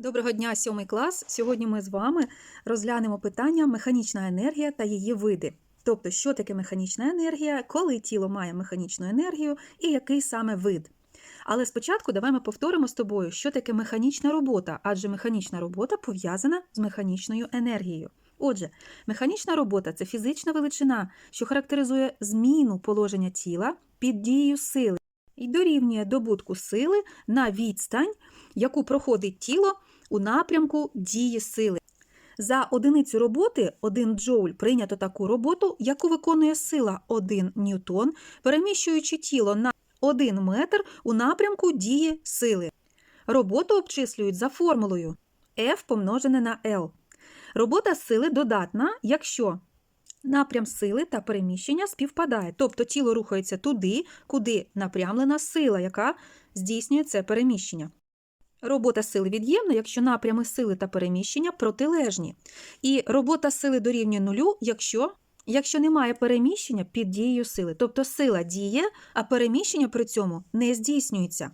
Доброго дня, сьомий клас. Сьогодні ми з вами розглянемо питання механічна енергія та її види. Тобто, що таке механічна енергія, коли тіло має механічну енергію і який саме вид. Але спочатку давай ми повторимо з тобою, що таке механічна робота, адже механічна робота пов'язана з механічною енергією. Отже, механічна робота це фізична величина, що характеризує зміну положення тіла під дією сили і дорівнює добутку сили на відстань, яку проходить тіло у напрямку дії сили. За одиницю роботи 1 джоуль прийнято таку роботу, яку виконує сила 1 ньютон, переміщуючи тіло на 1 метр у напрямку дії сили. Роботу обчислюють за формулою F помножене на L. Робота сили додатна, якщо напрям сили та переміщення співпадає, тобто тіло рухається туди, куди напрямлена сила, яка здійснює це переміщення. Робота сили від'ємна, якщо напрями сили та переміщення протилежні. І робота сили дорівнює нулю, якщо, якщо немає переміщення під дією сили. Тобто сила діє, а переміщення при цьому не здійснюється.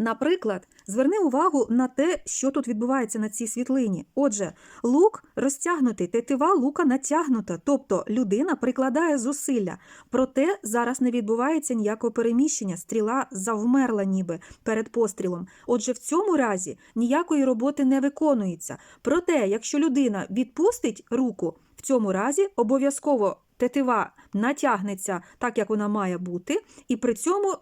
Наприклад, зверни увагу на те, що тут відбувається на цій світлині. Отже, лук розтягнутий, тетива лука натягнута, тобто людина прикладає зусилля. Проте зараз не відбувається ніякого переміщення, стріла завмерла ніби перед пострілом. Отже, в цьому разі ніякої роботи не виконується. Проте, якщо людина відпустить руку, в цьому разі обов'язково тетива натягнеться так, як вона має бути, і при цьому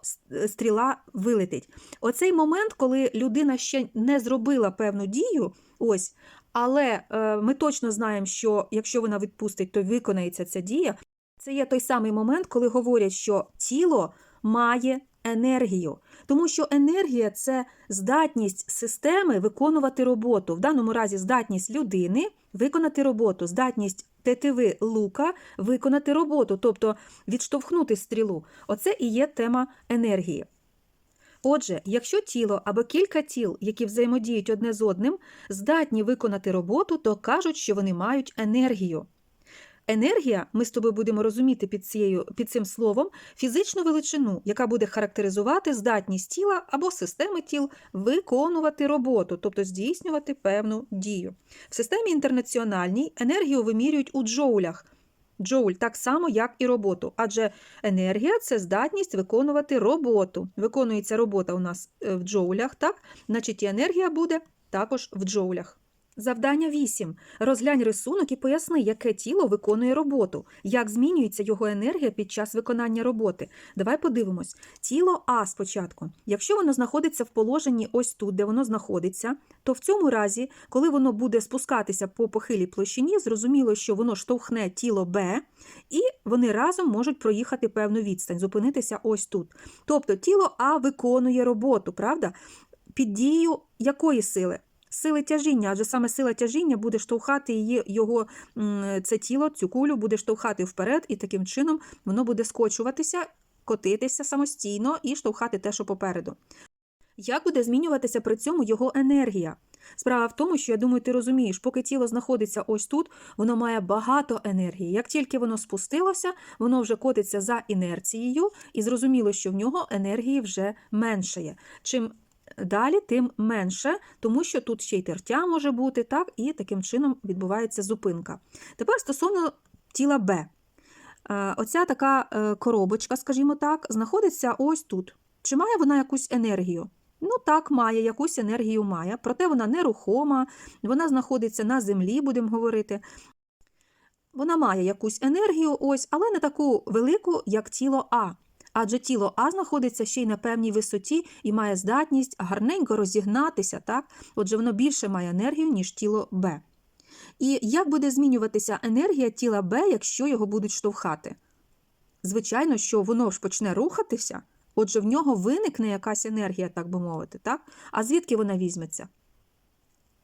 стріла вилетить. Оцей момент, коли людина ще не зробила певну дію, ось, але е, ми точно знаємо, що якщо вона відпустить, то виконається ця дія. Це є той самий момент, коли говорять, що тіло має енергію, тому що енергія це здатність системи виконувати роботу. В даному разі здатність людини виконати роботу, здатність тетиви лука виконати роботу, тобто відштовхнути стрілу. Оце і є тема енергії. Отже, якщо тіло або кілька тіл, які взаємодіють одне з одним, здатні виконати роботу, то кажуть, що вони мають енергію. Енергія, ми з тобою будемо розуміти під, цією, під цим словом, фізичну величину, яка буде характеризувати здатність тіла або системи тіл виконувати роботу, тобто здійснювати певну дію. В системі інтернаціональній енергію вимірюють у джоулях. Джоуль так само, як і роботу, адже енергія це здатність виконувати роботу. Виконується робота у нас е, в джоулях, так? Значить, і енергія буде також в джоулях. Завдання 8. Розглянь рисунок і поясни, яке тіло виконує роботу, як змінюється його енергія під час виконання роботи. Давай подивимось. Тіло А спочатку. Якщо воно знаходиться в положенні ось тут, де воно знаходиться, то в цьому разі, коли воно буде спускатися по похилій площині, зрозуміло, що воно штовхне тіло Б, і вони разом можуть проїхати певну відстань, зупинитися ось тут. Тобто тіло А виконує роботу, правда? Під дією якої сили? Сили тяжіння, адже саме сила тяжіння буде штовхати її, його це тіло, цю кулю буде штовхати вперед, і таким чином воно буде скочуватися, котитися самостійно і штовхати те, що попереду. Як буде змінюватися при цьому його енергія? Справа в тому, що я думаю, ти розумієш, поки тіло знаходиться ось тут, воно має багато енергії. Як тільки воно спустилося, воно вже котиться за інерцією, і зрозуміло, що в нього енергії вже меншає. Чим Далі, тим менше, тому що тут ще й тертя може бути, так, і таким чином відбувається зупинка. Тепер стосовно тіла Б. Оця така е, коробочка, скажімо так, знаходиться ось тут. Чи має вона якусь енергію? Ну, так, має, якусь енергію має, проте вона нерухома, вона знаходиться на землі, будемо говорити. Вона має якусь енергію, ось, але не таку велику, як тіло А адже тіло А знаходиться ще й на певній висоті і має здатність гарненько розігнатися, так? отже, воно більше має енергію, ніж тіло Б. І як буде змінюватися енергія тіла Б, якщо його будуть штовхати? Звичайно, що воно ж почне рухатися, отже, в нього виникне якась енергія, так би мовити. так? А звідки вона візьметься?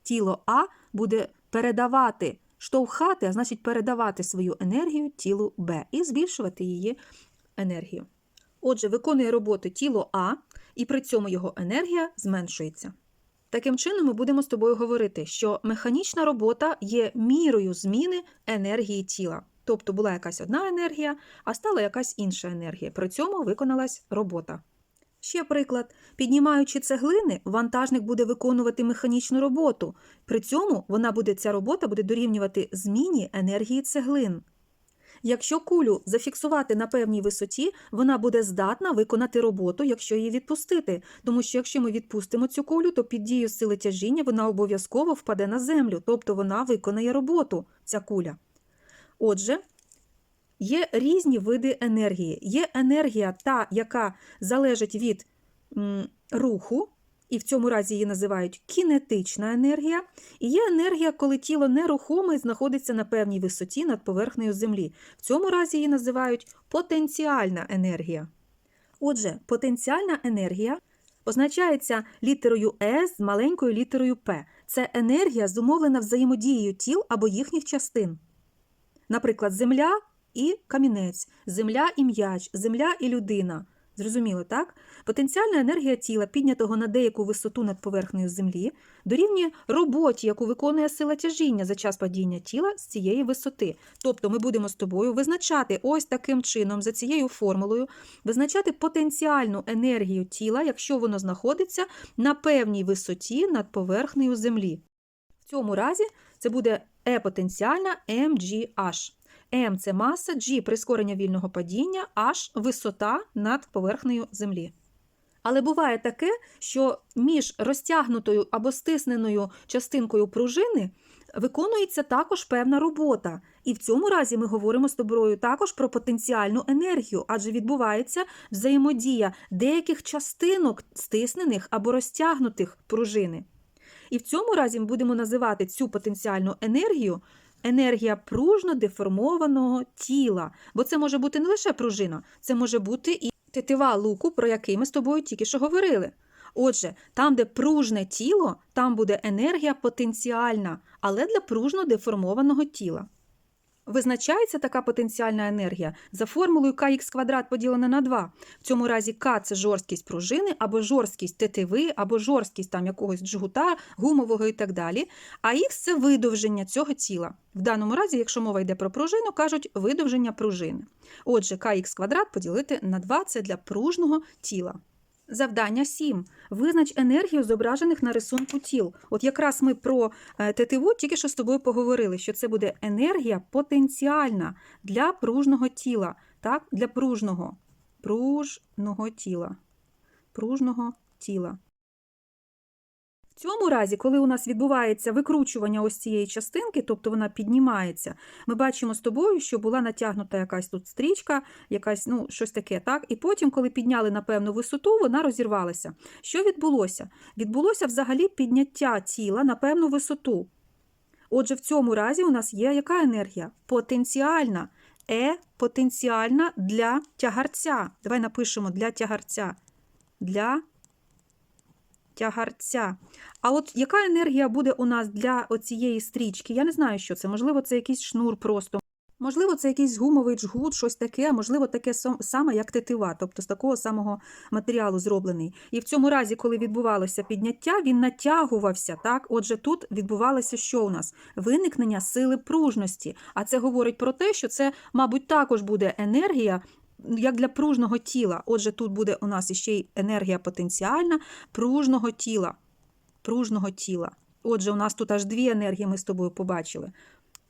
Тіло А буде передавати, штовхати, а значить передавати свою енергію тілу Б і збільшувати її енергію. Отже, виконує роботу тіло А, і при цьому його енергія зменшується. Таким чином, ми будемо з тобою говорити, що механічна робота є мірою зміни енергії тіла. Тобто була якась одна енергія, а стала якась інша енергія. При цьому виконалась робота. Ще приклад: піднімаючи цеглини, вантажник буде виконувати механічну роботу. При цьому вона буде, ця робота буде дорівнювати зміні енергії цеглин. Якщо кулю зафіксувати на певній висоті, вона буде здатна виконати роботу, якщо її відпустити. Тому що якщо ми відпустимо цю кулю, то під дією сили тяжіння вона обов'язково впаде на землю, тобто вона виконає роботу, ця куля. Отже, є різні види енергії. Є енергія, та, яка залежить від руху, і в цьому разі її називають кінетична енергія. І є енергія, коли тіло нерухоме і знаходиться на певній висоті над поверхнею Землі. В цьому разі її називають потенціальна енергія. Отже, потенціальна енергія позначається літерою С з маленькою літерою П. Це енергія, зумовлена взаємодією тіл або їхніх частин. Наприклад, земля і камінець, земля і м'яч, земля і людина. Зрозуміло, так? Потенціальна енергія тіла, піднятого на деяку висоту над поверхнею землі, дорівнює роботі, яку виконує сила тяжіння за час падіння тіла з цієї висоти. Тобто ми будемо з тобою визначати ось таким чином, за цією формулою, визначати потенціальну енергію тіла, якщо воно знаходиться на певній висоті над поверхнею землі. В цьому разі це буде E-потенціальна mgh. М це маса, G прискорення вільного падіння, H висота над поверхнею Землі. Але буває таке, що між розтягнутою або стисненою частинкою пружини виконується також певна робота. І в цьому разі ми говоримо з тобою також про потенціальну енергію, адже відбувається взаємодія деяких частинок стиснених або розтягнутих пружини. І в цьому разі ми будемо називати цю потенціальну енергію енергія пружно деформованого тіла. Бо це може бути не лише пружина, це може бути і тетива луку, про який ми з тобою тільки що говорили. Отже, там, де пружне тіло, там буде енергія потенціальна, але для пружно деформованого тіла. Визначається така потенціальна енергія за формулою kx квадрат поділене на 2. В цьому разі k – це жорсткість пружини, або жорсткість тетиви, або жорсткість там якогось джгута, гумового і так далі. А х – це видовження цього тіла. В даному разі, якщо мова йде про пружину, кажуть видовження пружини. Отже, kx квадрат поділити на 2 – це для пружного тіла. Завдання 7. Визнач енергію зображених на рисунку тіл. От якраз ми про е, тетиву тільки що з тобою поговорили, що це буде енергія потенціальна для пружного тіла. Так? Для пружного. Пружного тіла. Пружного тіла. В цьому разі, коли у нас відбувається викручування ось цієї частинки, тобто вона піднімається, ми бачимо з тобою, що була натягнута якась тут стрічка, якась, ну, щось таке, так? І потім, коли підняли на певну висоту, вона розірвалася. Що відбулося? Відбулося взагалі підняття тіла на певну висоту. Отже, в цьому разі у нас є яка енергія? Потенціальна. Е потенціальна для тягарця. Давай напишемо для тягарця. Для тягарця. А от яка енергія буде у нас для оцієї стрічки? Я не знаю, що це. Можливо, це якийсь шнур просто. Можливо, це якийсь гумовий джгут, щось таке, можливо, таке сам- саме, як тетива, тобто з такого самого матеріалу зроблений. І в цьому разі, коли відбувалося підняття, він натягувався. Так, отже, тут відбувалося що у нас? Виникнення сили пружності. А це говорить про те, що це, мабуть, також буде енергія. Як для пружного тіла. Отже, тут буде у нас іще й енергія потенціальна пружного тіла. Пружного тіла. Отже, у нас тут аж дві енергії ми з тобою побачили.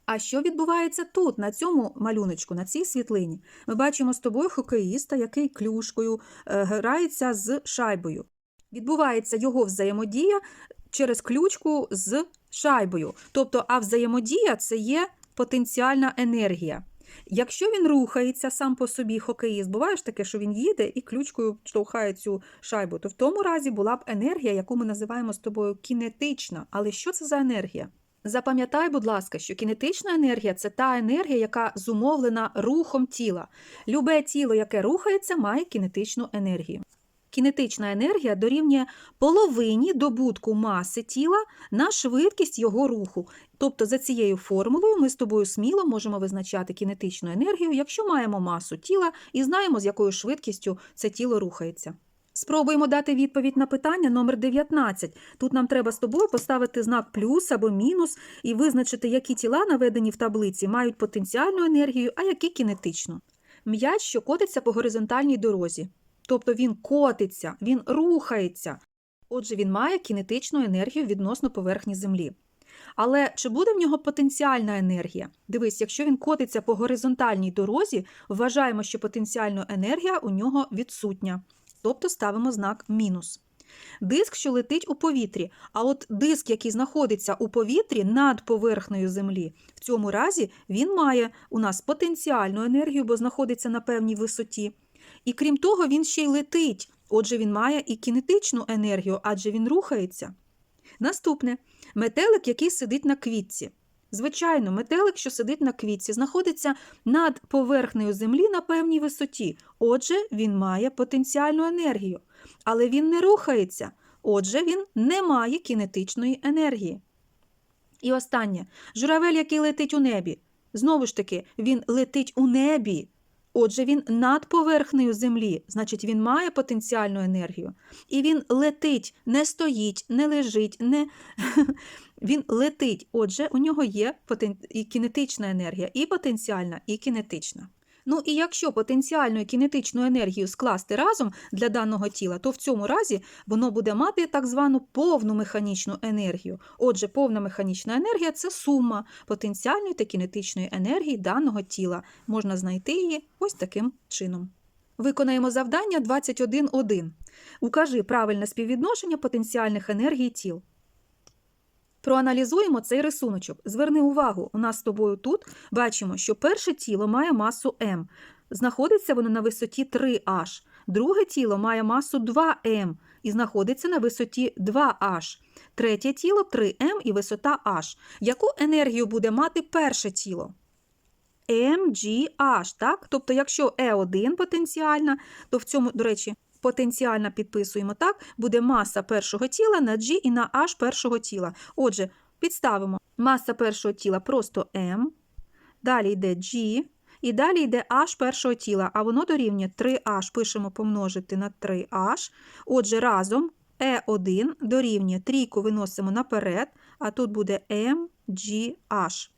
А що відбувається тут, на цьому малюночку, на цій світлині? Ми бачимо з тобою хокеїста, який клюшкою е, грається з шайбою. Відбувається його взаємодія через ключку з шайбою. Тобто, а взаємодія це є потенціальна енергія. Якщо він рухається сам по собі хокеїст, буває ж таке, що він їде і ключкою штовхає цю шайбу, то в тому разі була б енергія, яку ми називаємо з тобою кінетична. Але що це за енергія? Запам'ятай, будь ласка, що кінетична енергія це та енергія, яка зумовлена рухом тіла. Любе тіло, яке рухається, має кінетичну енергію. Кінетична енергія дорівнює половині добутку маси тіла на швидкість його руху. Тобто, за цією формулою ми з тобою сміло можемо визначати кінетичну енергію, якщо маємо масу тіла і знаємо, з якою швидкістю це тіло рухається. Спробуємо дати відповідь на питання номер 19. Тут нам треба з тобою поставити знак плюс або мінус і визначити, які тіла, наведені в таблиці, мають потенціальну енергію, а які кінетичну. М'яч, що котиться по горизонтальній дорозі. Тобто він котиться, він рухається. Отже, він має кінетичну енергію відносно поверхні Землі. Але чи буде в нього потенціальна енергія? Дивись, якщо він котиться по горизонтальній дорозі, вважаємо, що потенціальна енергія у нього відсутня. Тобто ставимо знак мінус. Диск, що летить у повітрі, а от диск, який знаходиться у повітрі над поверхнею Землі, в цьому разі він має у нас потенціальну енергію, бо знаходиться на певній висоті. І крім того, він ще й летить. Отже, він має і кінетичну енергію, адже він рухається. Наступне метелик, який сидить на квітці. Звичайно, метелик, що сидить на квітці, знаходиться над поверхнею землі на певній висоті. Отже, він має потенціальну енергію. Але він не рухається. Отже, він не має кінетичної енергії. І останнє журавель, який летить у небі. Знову ж таки, він летить у небі. Отже, він над поверхнею землі, значить, він має потенціальну енергію. І він летить, не стоїть, не лежить, не... він летить. Отже, у нього є потен... і кінетична енергія, і потенціальна, і кінетична. Ну і якщо потенціальну і кінетичну енергію скласти разом для даного тіла, то в цьому разі воно буде мати так звану повну механічну енергію. Отже, повна механічна енергія це сума потенціальної та кінетичної енергії даного тіла. Можна знайти її ось таким чином. Виконаємо завдання 21.1. Укажи правильне співвідношення потенціальних енергій тіл. Проаналізуємо цей рисуночок. Зверни увагу, у нас з тобою тут бачимо, що перше тіло має масу М. Знаходиться воно на висоті 3H. Друге тіло має масу 2М і знаходиться на висоті 2H. Третє тіло 3М і висота H. Яку енергію буде мати перше тіло? MGH, так? Тобто, якщо E1 потенціальна, то в цьому, до речі, потенціально підписуємо так, буде маса першого тіла на G і на H першого тіла. Отже, підставимо маса першого тіла просто M, далі йде G, і далі йде H першого тіла, а воно дорівнює 3H, пишемо помножити на 3H. Отже, разом E1 дорівнює трійку виносимо наперед, а тут буде MGH.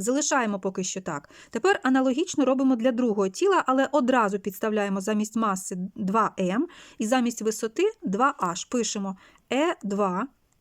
Залишаємо поки що так. Тепер аналогічно робимо для другого тіла, але одразу підставляємо замість маси 2М і замість висоти 2H. Пишемо Е2.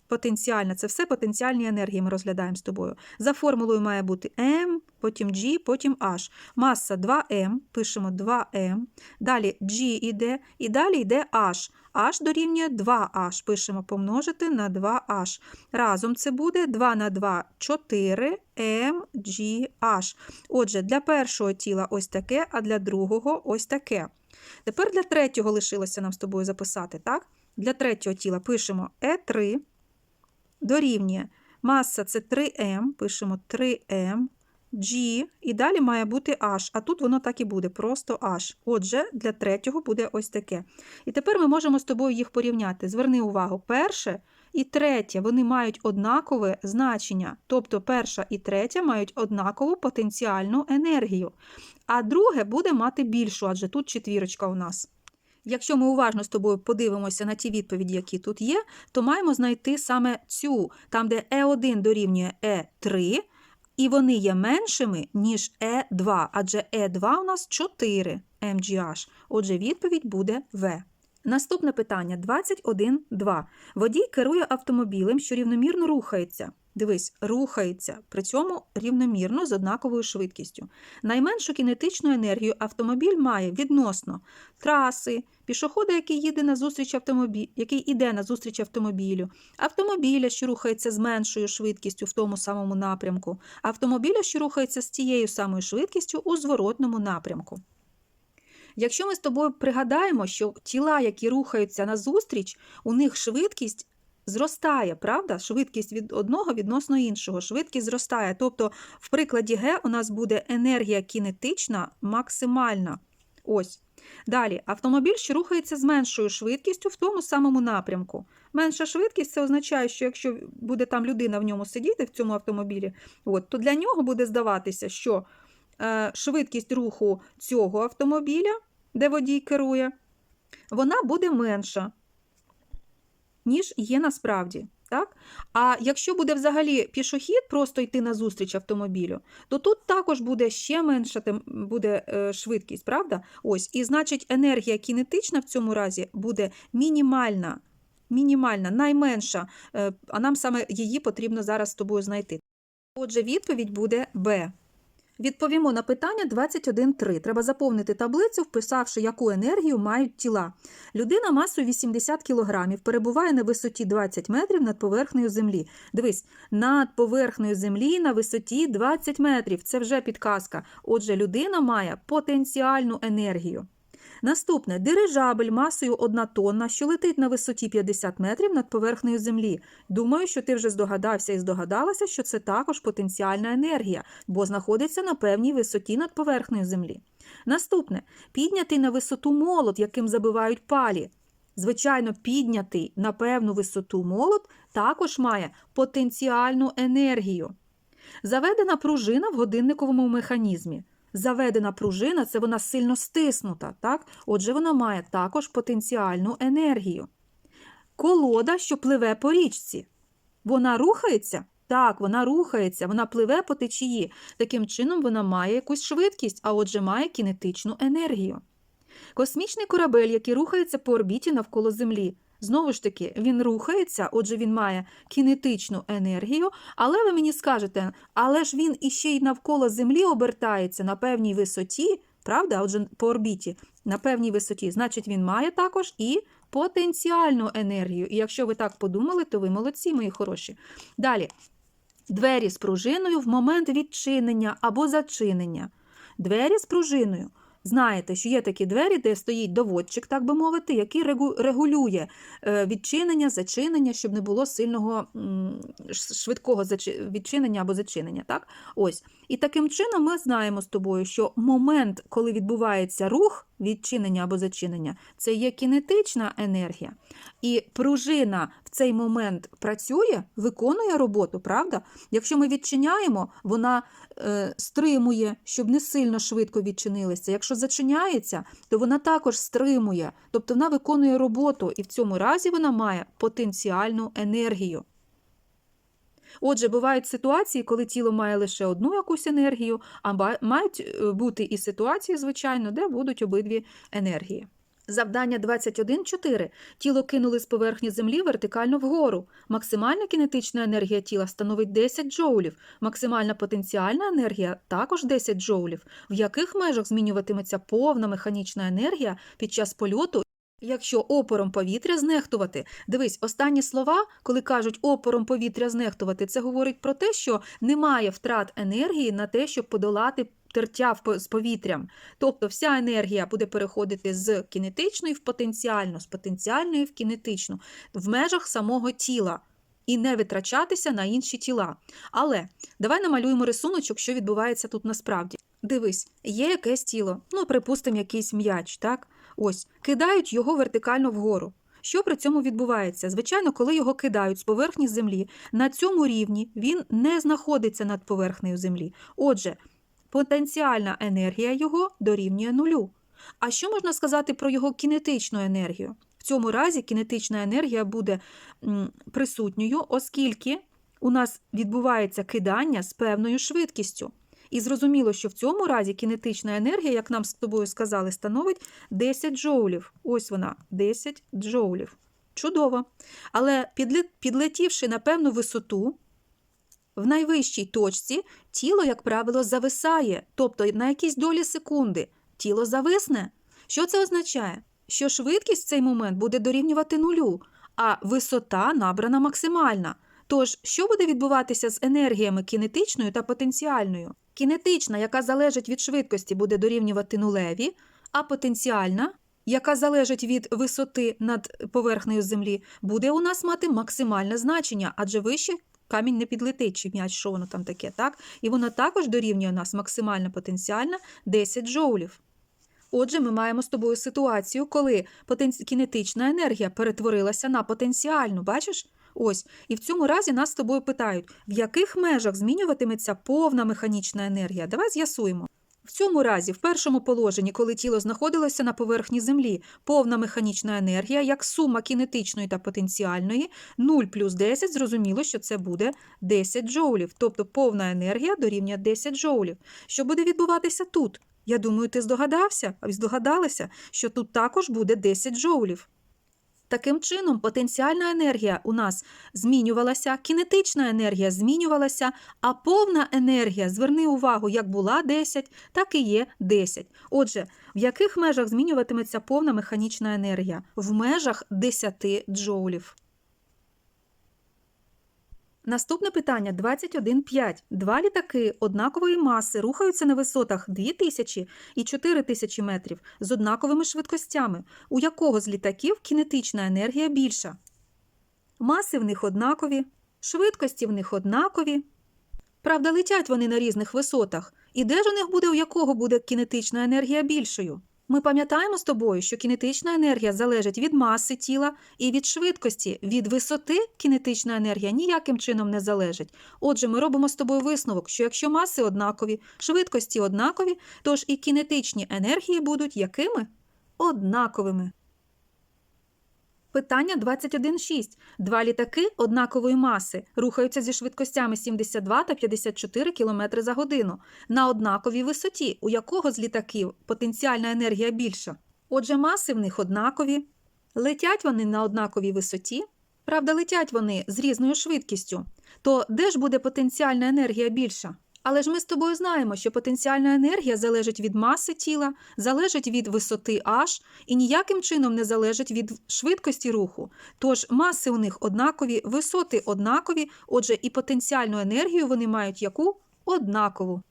Потенціальна, це все потенціальні енергії ми розглядаємо з тобою. За формулою має бути М, потім G, потім H. Маса 2М, пишемо 2М. Далі G йде, і далі йде H. H дорівнює 2H. Пишемо помножити на 2H. Разом це буде 2 на 2 4 MGH. Отже, для першого тіла ось таке, а для другого ось таке. Тепер для третього лишилося нам з тобою записати, так? Для третього тіла пишемо E3 дорівнює маса це 3М, пишемо 3М, G, і далі має бути H, а тут воно так і буде, просто H. Отже, для третього буде ось таке. І тепер ми можемо з тобою їх порівняти. Зверни увагу, перше і третє, вони мають однакове значення, тобто перша і третя мають однакову потенціальну енергію, а друге буде мати більшу, адже тут четвірочка у нас. Якщо ми уважно з тобою подивимося на ті відповіді, які тут є, то маємо знайти саме цю, там, де Е1 дорівнює Е3, і вони є меншими, ніж Е2, адже Е2 у нас 4 MGH. Отже, відповідь буде В. Наступне питання 21.2. Водій керує автомобілем, що рівномірно рухається. Дивись, рухається, при цьому рівномірно з однаковою швидкістю. Найменшу кінетичну енергію автомобіль має відносно траси, пішохода, який їде на зустріч автомобі... який іде на зустріч автомобілю, автомобіля, що рухається з меншою швидкістю в тому самому напрямку, автомобіля, що рухається з тією самою швидкістю у зворотному напрямку. Якщо ми з тобою пригадаємо, що тіла, які рухаються назустріч, у них швидкість зростає, правда? Швидкість від одного відносно іншого. Швидкість зростає. Тобто, в прикладі Г у нас буде енергія кінетична максимальна. Ось. Далі, автомобіль, що рухається з меншою швидкістю в тому самому напрямку. Менша швидкість це означає, що якщо буде там людина в ньому сидіти, в цьому автомобілі, от, то для нього буде здаватися, що е, швидкість руху цього автомобіля, де водій керує, вона буде менша ніж є насправді. Так? А якщо буде взагалі пішохід, просто йти назустріч автомобілю, то тут також буде ще менша буде е, швидкість, правда? Ось, і значить, енергія кінетична в цьому разі буде мінімальна, мінімальна, найменша, е, а нам саме її потрібно зараз з тобою знайти. Отже, відповідь буде Б. Відповімо на питання 21.3. Треба заповнити таблицю, вписавши, яку енергію мають тіла. Людина масою 80 кг перебуває на висоті 20 метрів над поверхнею землі. Дивись, над поверхнею землі на висоті 20 метрів. Це вже підказка. Отже, людина має потенціальну енергію. Наступне дирижабель масою 1 тонна, що летить на висоті 50 метрів над поверхнею землі. Думаю, що ти вже здогадався і здогадалася, що це також потенціальна енергія, бо знаходиться на певній висоті над поверхнею землі. Наступне піднятий на висоту молот, яким забивають палі. Звичайно, піднятий на певну висоту молот також має потенціальну енергію. Заведена пружина в годинниковому механізмі. Заведена пружина це вона сильно стиснута, так? Отже, вона має також потенціальну енергію. Колода, що пливе по річці. Вона рухається? Так, вона рухається, вона пливе по течії. Таким чином вона має якусь швидкість, а отже, має кінетичну енергію. Космічний корабель, який рухається по орбіті навколо Землі. Знову ж таки, він рухається, отже, він має кінетичну енергію, але ви мені скажете, але ж він іще й навколо Землі обертається на певній висоті, правда? Отже, по орбіті на певній висоті, значить, він має також і потенціальну енергію. І якщо ви так подумали, то ви молодці, мої хороші. Далі. Двері з пружиною в момент відчинення або зачинення. Двері з пружиною. Знаєте, що є такі двері, де стоїть доводчик, так би мовити, який регулює е, відчинення, зачинення, щоб не було сильного швидкого відчинення або зачинення. Так? Ось. І таким чином ми знаємо з тобою, що момент, коли відбувається рух, відчинення або зачинення, це є кінетична енергія. І пружина в цей момент працює, виконує роботу, правда? Якщо ми відчиняємо, вона е, стримує, щоб не сильно швидко відчинилися. Якщо зачиняється, то вона також стримує, тобто вона виконує роботу, і в цьому разі вона має потенціальну енергію. Отже, бувають ситуації, коли тіло має лише одну якусь енергію, а мають е, бути і ситуації, звичайно, де будуть обидві енергії. Завдання 21.4. Тіло кинули з поверхні землі вертикально вгору. Максимальна кінетична енергія тіла становить 10 джоулів. Максимальна потенціальна енергія також 10 джоулів. В яких межах змінюватиметься повна механічна енергія під час польоту Якщо опором повітря знехтувати, дивись, останні слова, коли кажуть опором повітря знехтувати, це говорить про те, що немає втрат енергії на те, щоб подолати тертя з повітрям. Тобто вся енергія буде переходити з кінетичної в потенціальну, з потенціальної в кінетичну, в межах самого тіла. І не витрачатися на інші тіла. Але давай намалюємо рисуночок, що відбувається тут насправді. Дивись, є якесь тіло, ну, припустимо, якийсь м'яч, так? Ось, кидають його вертикально вгору. Що при цьому відбувається? Звичайно, коли його кидають з поверхні землі, на цьому рівні він не знаходиться над поверхнею землі. Отже, потенціальна енергія його дорівнює нулю. А що можна сказати про його кінетичну енергію? В цьому разі кінетична енергія буде присутньою, оскільки у нас відбувається кидання з певною швидкістю. І зрозуміло, що в цьому разі кінетична енергія, як нам з тобою сказали, становить 10 джоулів. Ось вона, 10 джоулів. Чудово. Але підлетівши на певну висоту, в найвищій точці тіло, як правило, зависає, тобто на якійсь долі секунди тіло зависне. Що це означає? Що швидкість в цей момент буде дорівнювати нулю, а висота набрана максимальна. Тож, що буде відбуватися з енергіями кінетичною та потенціальною? Кінетична, яка залежить від швидкості, буде дорівнювати нулеві, а потенціальна, яка залежить від висоти над поверхнею землі, буде у нас мати максимальне значення, адже вище камінь не підлетить, чи м'яч, що воно там таке, так? І вона також дорівнює у нас максимальна потенціальна 10 джоулів. Отже, ми маємо з тобою ситуацію, коли потенці... кінетична енергія перетворилася на потенціальну, бачиш? Ось, і в цьому разі нас з тобою питають, в яких межах змінюватиметься повна механічна енергія. Давай з'ясуємо. В цьому разі, в першому положенні, коли тіло знаходилося на поверхні Землі, повна механічна енергія, як сума кінетичної та потенціальної, 0 плюс 10, зрозуміло, що це буде 10 джоулів, тобто повна енергія дорівнює 10 джоулів. Що буде відбуватися тут? Я думаю, ти здогадався, здогадалася, що тут також буде 10 джоулів. Таким чином, потенціальна енергія у нас змінювалася, кінетична енергія змінювалася, а повна енергія, зверни увагу, як була 10, так і є 10. Отже, в яких межах змінюватиметься повна механічна енергія? В межах 10 джоулів. Наступне питання 21.5. Два літаки однакової маси рухаються на висотах 2000 і 4000 метрів з однаковими швидкостями. У якого з літаків кінетична енергія більша? Маси в них однакові, швидкості в них однакові. Правда, летять вони на різних висотах. І де ж у них буде, у якого буде кінетична енергія більшою? Ми пам'ятаємо з тобою, що кінетична енергія залежить від маси тіла і від швидкості. Від висоти кінетична енергія ніяким чином не залежить. Отже, ми робимо з тобою висновок, що якщо маси однакові, швидкості однакові, тож і кінетичні енергії будуть якими? Однаковими. Питання 21.6. Два літаки однакової маси рухаються зі швидкостями 72 та 54 км за годину на однаковій висоті, у якого з літаків потенціальна енергія більша. Отже, маси в них однакові, летять вони на однаковій висоті, правда, летять вони з різною швидкістю. То де ж буде потенціальна енергія більша? Але ж ми з тобою знаємо, що потенціальна енергія залежить від маси тіла, залежить від висоти H і ніяким чином не залежить від швидкості руху. Тож маси у них однакові, висоти однакові, отже, і потенціальну енергію вони мають яку? Однакову.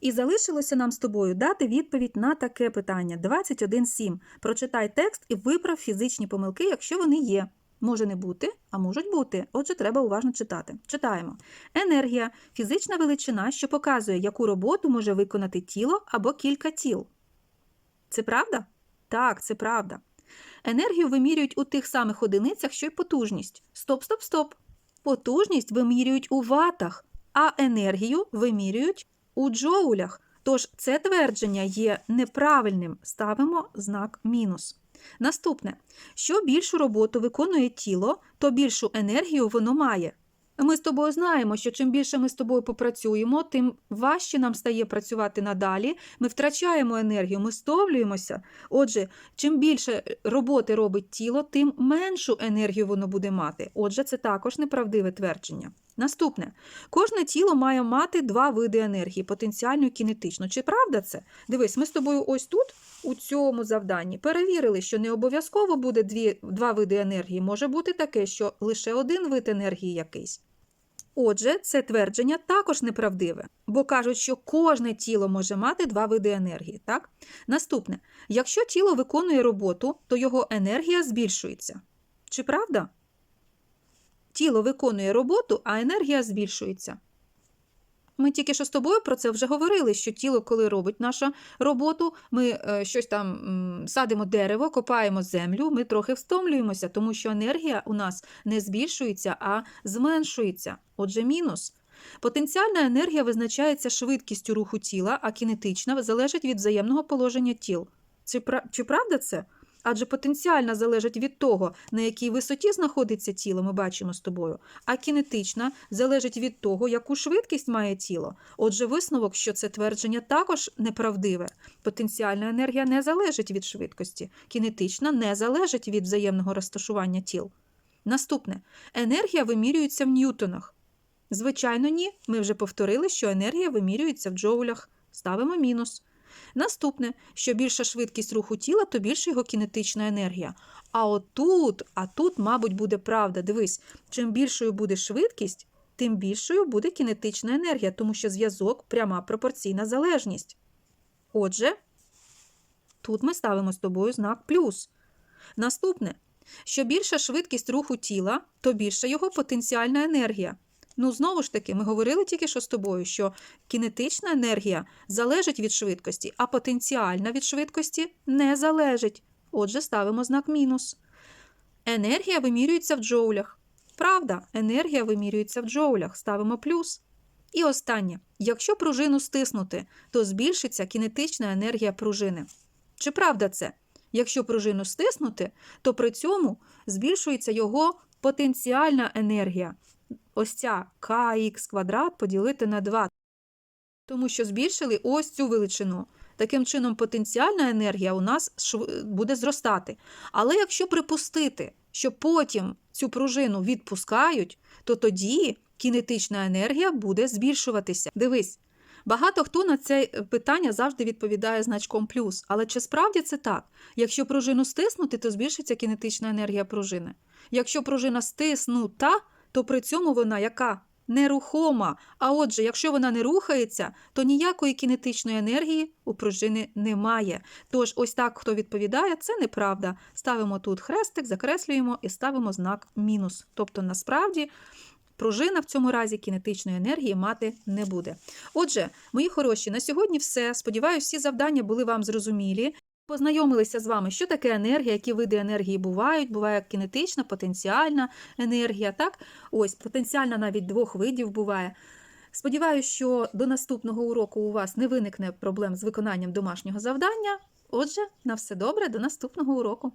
І залишилося нам з тобою дати відповідь на таке питання 21.7. Прочитай текст і виправ фізичні помилки, якщо вони є. Може не бути, а можуть бути. Отже, треба уважно читати. Читаємо. Енергія фізична величина, що показує, яку роботу може виконати тіло або кілька тіл. Це правда? Так, це правда. Енергію вимірюють у тих самих одиницях, що й потужність. Стоп, стоп, стоп. Потужність вимірюють у ватах, а енергію вимірюють у джоулях. Тож це твердження є неправильним. Ставимо знак мінус. Наступне, що більшу роботу виконує тіло, то більшу енергію воно має. Ми з тобою знаємо, що чим більше ми з тобою попрацюємо, тим важче нам стає працювати надалі. Ми втрачаємо енергію, ми стовлюємося. Отже, чим більше роботи робить тіло, тим меншу енергію воно буде мати. Отже, це також неправдиве твердження. Наступне, кожне тіло має мати два види енергії потенціальну і кінетичну. Чи правда це? Дивись, ми з тобою ось тут, у цьому завданні, перевірили, що не обов'язково буде дві, два види енергії. Може бути таке, що лише один вид енергії якийсь. Отже, це твердження також неправдиве, бо кажуть, що кожне тіло може мати два види енергії. Так? Наступне, якщо тіло виконує роботу, то його енергія збільшується. Чи правда? Тіло виконує роботу, а енергія збільшується. Ми тільки що з тобою про це вже говорили, що тіло, коли робить нашу роботу, ми е, щось там садимо дерево, копаємо землю, ми трохи встомлюємося, тому що енергія у нас не збільшується, а зменшується. Отже, мінус. Потенціальна енергія визначається швидкістю руху тіла, а кінетична залежить від взаємного положення тіл. Чи, чи правда це? Адже потенціальна залежить від того, на якій висоті знаходиться тіло, ми бачимо з тобою, а кінетична залежить від того, яку швидкість має тіло. Отже, висновок, що це твердження також неправдиве. Потенціальна енергія не залежить від швидкості, кінетична не залежить від взаємного розташування тіл. Наступне енергія вимірюється в ньютонах. Звичайно, ні. Ми вже повторили, що енергія вимірюється в джоулях. Ставимо мінус. Наступне, що більша швидкість руху тіла, то більша його кінетична енергія. А отут, а тут, мабуть, буде правда. Дивись, чим більшою буде швидкість, тим більшою буде кінетична енергія, тому що зв'язок пряма пропорційна залежність. Отже, тут ми ставимо з тобою знак плюс. Наступне, що більша швидкість руху тіла, то більша його потенціальна енергія. Ну, знову ж таки, ми говорили тільки що з тобою, що кінетична енергія залежить від швидкості, а потенціальна від швидкості не залежить. Отже, ставимо знак мінус. Енергія вимірюється в джоулях. Правда, енергія вимірюється в джоулях. Ставимо плюс. І останнє: якщо пружину стиснути, то збільшиться кінетична енергія пружини. Чи правда це? Якщо пружину стиснути, то при цьому збільшується його потенціальна енергія. Ось ця kx квадрат поділити на 2. Тому що збільшили ось цю величину. Таким чином, потенціальна енергія у нас буде зростати. Але якщо припустити, що потім цю пружину відпускають, то тоді кінетична енергія буде збільшуватися. Дивись, багато хто на це питання завжди відповідає значком плюс. Але чи справді це так? Якщо пружину стиснути, то збільшиться кінетична енергія пружини. Якщо пружина стиснута, то при цьому вона яка? Нерухома. А отже, якщо вона не рухається, то ніякої кінетичної енергії у пружини немає. Тож, ось так, хто відповідає, це неправда. Ставимо тут хрестик, закреслюємо і ставимо знак мінус. Тобто, насправді. Пружина в цьому разі кінетичної енергії мати не буде. Отже, мої хороші, на сьогодні все. Сподіваюся, всі завдання були вам зрозумілі. Познайомилися з вами, що таке енергія, які види енергії бувають. Буває кінетична, потенціальна енергія. Так, ось потенціальна навіть двох видів буває. Сподіваюся, що до наступного уроку у вас не виникне проблем з виконанням домашнього завдання. Отже, на все добре, до наступного уроку.